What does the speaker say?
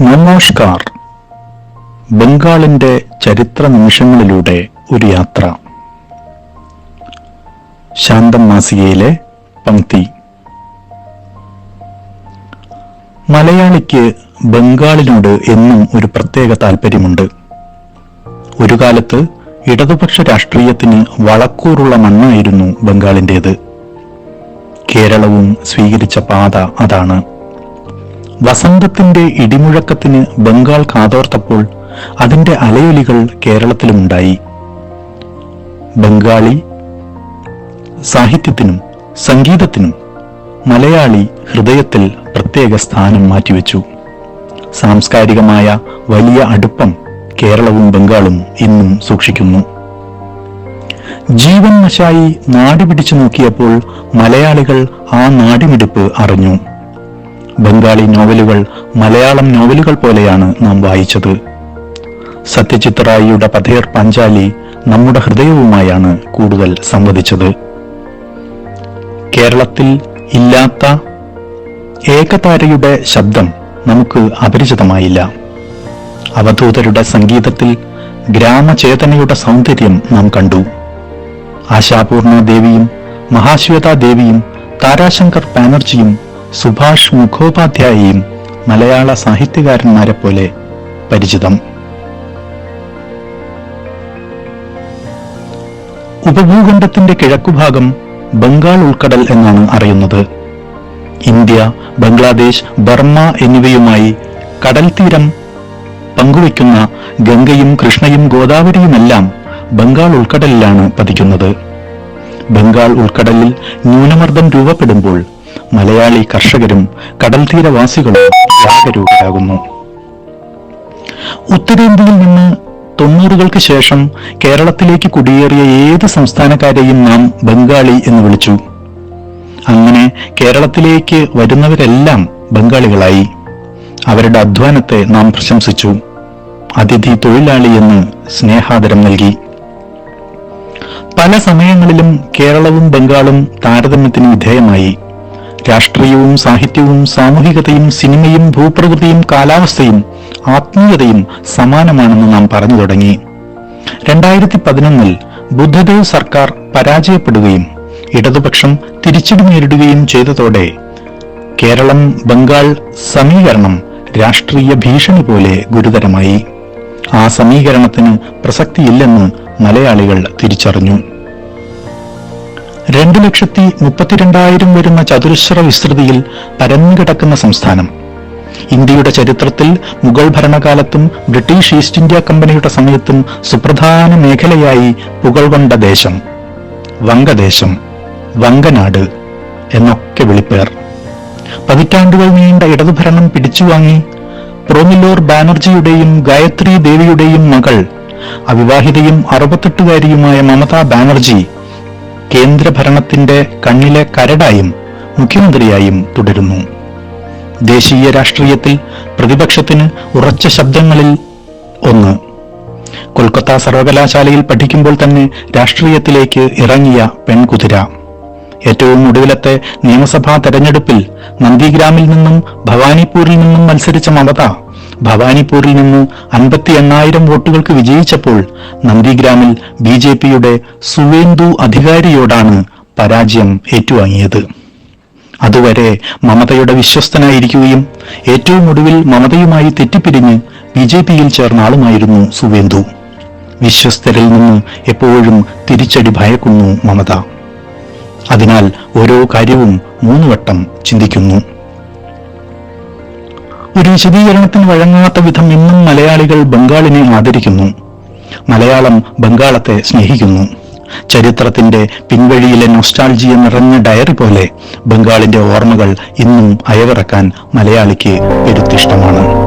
നമോഷ്കാർ ബംഗാളിന്റെ ചരിത്ര നിമിഷങ്ങളിലൂടെ ഒരു യാത്ര. ശാന്തം മാസികയിലെ പങ്ക്തി മലയാളിക്ക് ബംഗാളിനോട് എന്നും ഒരു പ്രത്യേക താല്പര്യമുണ്ട് ഒരു കാലത്ത് ഇടതുപക്ഷ രാഷ്ട്രീയത്തിന് വളക്കൂറുള്ള മണ്ണായിരുന്നു ബംഗാളിന്റേത് കേരളവും സ്വീകരിച്ച പാത അതാണ്. വസന്തത്തിന്റെ ഇടിമുഴക്കത്തിന് ബംഗാൾ കാതോർത്തപ്പോൾ അതിന്റെ അലയൊലികൾ കേരളത്തിലുമുണ്ടായി. ബംഗാളി സാഹിത്യത്തിനും സംഗീതത്തിനും മലയാളി ഹൃദയത്തിൽ പ്രത്യേക സ്ഥാനം മാറ്റിവെച്ചു. സാംസ്കാരികമായ വലിയ അടുപ്പം കേരളവും ബംഗാളും ഇന്നും സൂക്ഷിക്കുന്നു. ജീവൻ നശായി നാടി പിടിച്ചു നോക്കിയപ്പോൾ മലയാളികൾ ആ നാടിമിടിപ്പ് അറിഞ്ഞു. ബംഗാളി നോവലുകൾ മലയാളം നോവലുകൾ പോലെയാണ് നാം വായിച്ചത്. സത്യജിത് റായിയുടെ പഥേർ പഞ്ചാലി നമ്മുടെ ഹൃദയവുമായാണ് കൂടുതൽ സംവദിച്ചത്. കേരളത്തിൽ ഇല്ലാത്ത ഏകതാരയുടെ ശബ്ദം നമുക്ക് അപരിചിതമായില്ല. അവധൂതരുടെ സംഗീതത്തിൽ ഗ്രാമചേതനയുടെ സൗന്ദര്യം നാം കണ്ടു. ആശാപൂർണ ദേവിയും മഹാശ്വേതാ ദേവിയും താരാശങ്കർ ബാനർജിയും സുഭാഷ് മുഖോപാധ്യായയും മലയാള സാഹിത്യകാരന്മാരെ പോലെ പരിചിതം. ഉപഭൂഖണ്ഡത്തിന്റെ കിഴക്കുഭാഗം ബംഗാൾ ഉൾക്കടൽ എന്നാണ് അറിയുന്നത്. ഇന്ത്യ ബംഗ്ലാദേശ് ബർമ്മ എന്നിവയുമായി കടൽ തീരം പങ്കുവയ്ക്കുന്ന ഗംഗയും കൃഷ്ണയും ഗോദാവരിയുമെല്ലാം ബംഗാൾ ഉൾക്കടലിലാണ് പതിക്കുന്നത്. ബംഗാൾ ഉൾക്കടലിൽ ന്യൂനമർദ്ദം രൂപപ്പെടുമ്പോൾ മലയാളി കർഷകരും കടൽ തീരവാസികളും ജാഗരൂകരാകുന്നു ഉത്തരേന്ത്യയിൽ നിന്ന് തൊണ്ണൂറുകൾക്ക് ശേഷം കേരളത്തിലേക്ക് കുടിയേറിയ ഏത് സംസ്ഥാനക്കാരെയും നാം ബംഗാളി എന്ന് വിളിച്ചു. അങ്ങനെ കേരളത്തിലേക്ക് വരുന്നവരെല്ലാം ബംഗാളികളായി. അവരുടെ അധ്വാനത്തെ നാം പ്രശംസിച്ചു. അതിഥി തൊഴിലാളി എന്ന് സ്നേഹാദരം നൽകി. പല സമയങ്ങളിലും കേരളവും ബംഗാളും താരതമ്യത്തിന് വിധേയമായി. രാഷ്ട്രീയവും സാഹിത്യവും സാമൂഹികതയും സിനിമയും ഭൂപ്രകൃതിയും കാലാവസ്ഥയും ആത്മീയതയും സമാനമാണെന്ന് നാം പറഞ്ഞു തുടങ്ങി. രണ്ടായിരത്തി പതിനൊന്നിൽ ബുദ്ധദേവ് സർക്കാർ പരാജയപ്പെടുകയും ഇടതുപക്ഷം തിരിച്ചടി നേരിടുകയും ചെയ്തതോടെ കേരളം ബംഗാൾ സമീകരണം രാഷ്ട്രീയ ഭീഷണി പോലെ ഗുരുതരമായി. ആ സമീകരണത്തിന് പ്രസക്തിയില്ലെന്ന് മലയാളികൾ തിരിച്ചറിഞ്ഞു. രണ്ടു ലക്ഷത്തി മുപ്പത്തിരണ്ടായിരം വരുന്ന ചതുരശ്ര വിസ്തൃതിയിൽ പരന്നുകിടക്കുന്ന സംസ്ഥാനം. ഇന്ത്യയുടെ ചരിത്രത്തിൽ മുഗൾ ഭരണകാലത്തും ബ്രിട്ടീഷ് ഈസ്റ്റ് ഇന്ത്യ കമ്പനിയുടെ സമയത്തും സുപ്രധാന മേഖലയായി പുകൾകൊണ്ട ദേശം. വങ്കദേശം വങ്കനാട് എന്നൊക്കെ വിളിപ്പേർ. പതിറ്റാണ്ടുകൾ നീണ്ട ഇടതുഭരണം പിടിച്ചുവാങ്ങി പ്രോമിലോർ ബാനർജിയുടെയും ഗായത്രി ദേവിയുടെയും മകൾ അവിവാഹിതയും അറുപത്തെട്ടുകാരിയുമായ മമതാ ബാനർജി കേന്ദ്രഭരണത്തിന്റെ കണ്ണിലെ കരടായും മുഖ്യമന്ത്രിയായും തുടരുന്നു. ദേശീയ രാഷ്ട്രീയത്തിൽ പ്രതിപക്ഷത്തിന് ഉറച്ച ശബ്ദങ്ങളിൽ ഒന്ന്. കൊൽക്കത്ത സർവകലാശാലയിൽ പഠിക്കുമ്പോൾ തന്നെ രാഷ്ട്രീയത്തിലേക്ക് ഇറങ്ങിയ പെൺകുതിര. ഏറ്റവും ഒടുവിലത്തെ നിയമസഭാ തെരഞ്ഞെടുപ്പിൽ നന്ദിഗ്രാമിൽ നിന്നും ഭവാനിപ്പൂരിൽ നിന്നും മത്സരിച്ച മമത ഭവാനിപ്പൂരിൽ നിന്ന് അൻപത്തി എണ്ണായിരം വോട്ടുകൾക്ക് വിജയിച്ചപ്പോൾ നന്ദിഗ്രാമിൽ ബി ജെ പിയുടെ സുവേന്ദു അധികാരിയോടാണ് പരാജയം ഏറ്റുവാങ്ങിയത്. അതുവരെ മമതയുടെ വിശ്വസ്തനായിരിക്കുകയും ഏറ്റവും ഒടുവിൽ മമതയുമായി തെറ്റിപ്പിരിഞ്ഞ് ബി ജെ പിയിൽ ചേർന്ന ആളുമായിരുന്നു സുവേന്ദു. വിശ്വസ്തരിൽ നിന്ന് എപ്പോഴും തിരിച്ചടി ഭയക്കുന്നു മമത. അതിനാൽ ഓരോ കാര്യവും മൂന്ന് വട്ടം ചിന്തിക്കുന്നു. ഒരു വിശദീകരണത്തിന് വഴങ്ങാത്ത വിധം ഇന്നും മലയാളികൾ ബംഗാളിനെ ആദരിക്കുന്നു. മലയാളം ബംഗാളത്തെ സ്നേഹിക്കുന്നു. ചരിത്രത്തിന്റെ പിൻവഴിയിലെ നൊസ്റ്റാൾജിയ നിറഞ്ഞ ഡയറി പോലെ ബംഗാളിന്റെ ഓർമ്മകൾ ഇന്നും അയവിറക്കാൻ മലയാളിക്ക് പെരുത്തിഷ്ടമാണ്